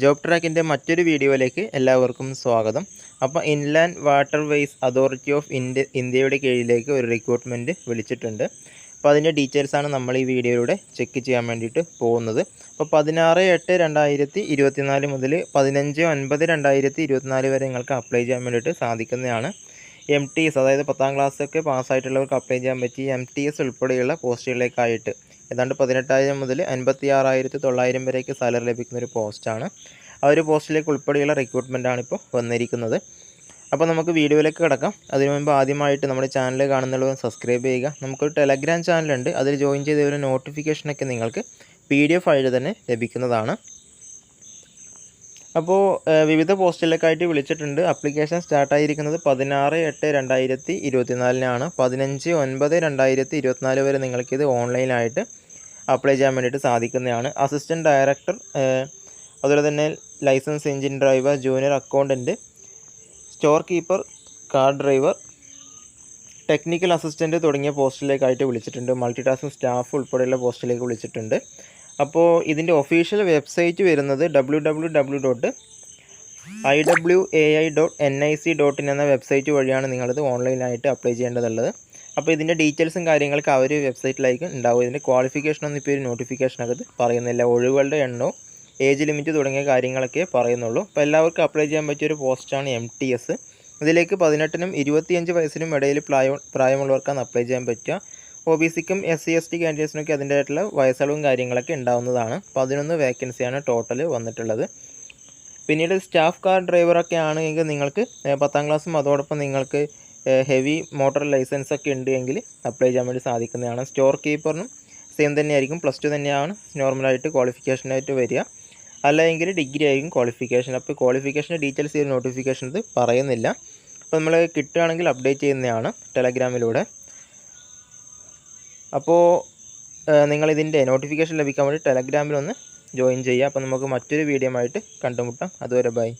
Job ട്രാക്കിന്റെ മറ്റൊരു വീഡിയോയിലേക്ക് എല്ലാവർക്കും സ്വാഗതം. അപ്പോൾ inland water ways authority of India ഇന്ത്യയുടെ കീഴിലേക്ക് ഒരു റിക്രൂട്ട്മെന്റ് വിളിച്ചിട്ടുണ്ട്. അപ്പോൾ അതിന്റെ ഡീറ്റെയിൽസാണ് നമ്മൾ ഈ വീഡിയോയിലൂടെ ചെക്ക് ചെയ്യാൻ വേണ്ടിയിട്ട് പോകുന്നത്. അപ്പോൾ പതിനാറ് എട്ട് രണ്ടായിരത്തി ഇരുപത്തിനാല് മുതൽ പതിനഞ്ച് ഒൻപത് രണ്ടായിരത്തി ഇരുപത്തിനാല് വരെ നിങ്ങൾക്ക് അപ്ലൈ ചെയ്യാൻ വേണ്ടിയിട്ട് സാധിക്കുന്നതാണ്. എം ടി എസ് അതായത് പത്താം ക്ലാസ്സൊക്കെ പാസ്സായിട്ടുള്ളവർക്ക് അപ്ലൈ ചെയ്യാൻ പറ്റി എം ടി എസ് ഉൾപ്പെടെയുള്ള പോസ്റ്റുകളിലേക്കായിട്ട് ഏതാണ്ട് പതിനെട്ടായിരം മുതൽ അൻപത്തി ആറായിരത്തി തൊള്ളായിരം വരെയൊക്കെ സാലറി ലഭിക്കുന്ന ഒരു പോസ്റ്റാണ് ആ ഒരു പോസ്റ്റിലേക്ക് ഉൾപ്പെടെയുള്ള റിക്രൂട്ട്മെന്റാണ് ഇപ്പോൾ വന്നിരിക്കുന്നത്. അപ്പോൾ നമുക്ക് വീഡിയോയിലേക്ക് കിടക്കാം. അതിനു മുമ്പ് ആദ്യമായിട്ട് നമ്മുടെ ചാനൽ കാണുന്നുള്ളവർ സബ്സ്ക്രൈബ് ചെയ്യുക. നമുക്കൊരു ടെലഗ്രാം ചാനലുണ്ട് അതിൽ ജോയിൻ ചെയ്ത ഒരു നോട്ടിഫിക്കേഷനൊക്കെ നിങ്ങൾക്ക് പി ഡി എഫ് ആയിട്ട് തന്നെ ലഭിക്കുന്നതാണ്. അപ്പോൾ വിവിധ പോസ്റ്റിലേക്കായിട്ട് വിളിച്ചിട്ടുണ്ട്. അപ്ലിക്കേഷൻ സ്റ്റാർട്ടായിരിക്കുന്നത് പതിനാറ് എട്ട് രണ്ടായിരത്തി ഇരുപത്തിനാലിനാണ്. പതിനഞ്ച് ഒൻപത് രണ്ടായിരത്തി ഇരുപത്തിനാല് വരെ നിങ്ങൾക്കിത് ഓൺലൈനായിട്ട് അപ്ലൈ ചെയ്യാൻ വേണ്ടിയിട്ട് സാധിക്കുന്നതാണ്. അസിസ്റ്റന്റ് ഡയറക്ടർ അതുപോലെ തന്നെ license engine driver junior accountant store keeper car driver technical assistant തുടങ്ങിയ പോസ്റ്റിലേക്കായിട്ട് വിളിച്ചിട്ടുണ്ട്. മൾട്ടി ടാസ്കിംഗ് സ്റ്റാഫ് ഉൾപ്പെടെയുള്ള പോസ്റ്റിലേക്ക് വിളിച്ചിട്ടുണ്ട്. അപ്പോൾ ഇതിന്റെ ഒഫീഷ്യൽ വെബ്സൈറ്റ് വരുന്നത് W W W dot I W A I dot N I C dot in എന്ന വെബ്സൈറ്റ് വഴിയാണ് നിങ്ങളിത് ഓൺലൈനായിട്ട് അപ്ലൈ ചെയ്യേണ്ടതുള്ളത്. അപ്പോൾ ഇതിന്റെ ഡീറ്റെയിൽസും കാര്യങ്ങളൊക്കെ ആ ഒരു വെബ്സൈറ്റിലേക്ക് ഉണ്ടാവും. ഇതിന്റെ ക്വാളിഫിക്കേഷൻ ഒന്നും ഇപ്പോൾ ഒരു നോട്ടിഫിക്കേഷനകത്ത് പറയുന്നില്ല. ഒഴിവുകളുടെ എണ്ണവും ഏജ് ലിമിറ്റ് തുടങ്ങിയ കാര്യങ്ങളൊക്കെ പറയുന്നുള്ളൂ. അപ്പോൾ എല്ലാവർക്കും അപ്ലൈ ചെയ്യാൻ പറ്റിയ ഒരു പോസ്റ്റാണ് എം ടി എസ് ഇതിലേക്ക് പതിനെട്ടിനും ഇരുപത്തിയഞ്ച് വയസ്സിനും ഇടയിൽ പ്രായം പ്രായമുള്ളവർക്കാണ് അപ്ലൈ ചെയ്യാൻ പറ്റുക. ഒ ബി സിക്കും എസ് സി എസ് ടി കാൻഡിഡേറ്റ്സിനൊക്കെ അതിന്റെതായിട്ടുള്ള വയസ്സളവും കാര്യങ്ങളൊക്കെ ഉണ്ടാവുന്നതാണ്. പതിനൊന്ന് വേക്കൻസിയാണ് ടോട്ടൽ വന്നിട്ടുള്ളത്. പിന്നീട് സ്റ്റാഫ് കാർ ഡ്രൈവറൊക്കെ ആണെങ്കിൽ നിങ്ങൾക്ക് പത്താം ക്ലാസ്സും അതോടൊപ്പം നിങ്ങൾക്ക് ഹെവി മോട്ടോർ ലൈസൻസ് ഒക്കെ ഉണ്ട് എങ്കിൽ അപ്ലൈ ചെയ്യാൻ വേണ്ടി സാധിക്കുന്നതാണ്. സ്റ്റോർ കീപ്പറിനും സെയിം തന്നെയായിരിക്കും. പ്ലസ് ടു തന്നെയാണ്. നോർമലായിട്ട് ക്വാളിഫിക്കേഷനായിട്ട് വരിക. അല്ലെങ്കിൽ ഡിഗ്രി ആയിരിക്കും ക്വാളിഫിക്കേഷൻ അപ്പോൾ ക്വാളിഫിക്കേഷന്റെ ഡീറ്റെയിൽസ് ഈ നോട്ടിഫിക്കേഷൻ ഇത് പറയുന്നില്ല. അപ്പോൾ നമ്മൾ കിട്ടുകയാണെങ്കിൽ അപ്ഡേറ്റ് ചെയ്യുന്നതാണ് ടെലഗ്രാമിലൂടെ അപ്പോൾ നിങ്ങളിതിന്റെ നോട്ടിഫിക്കേഷൻ ലഭിക്കാൻ വേണ്ടി ടെലഗ്രാമിലൊന്ന് ജോയിൻ ചെയ്യുക. അപ്പോൾ നമുക്ക് മറ്റൊരു വീഡിയോ ആയിട്ട് കണ്ടുമുട്ടാം. അതുവരെ ബൈ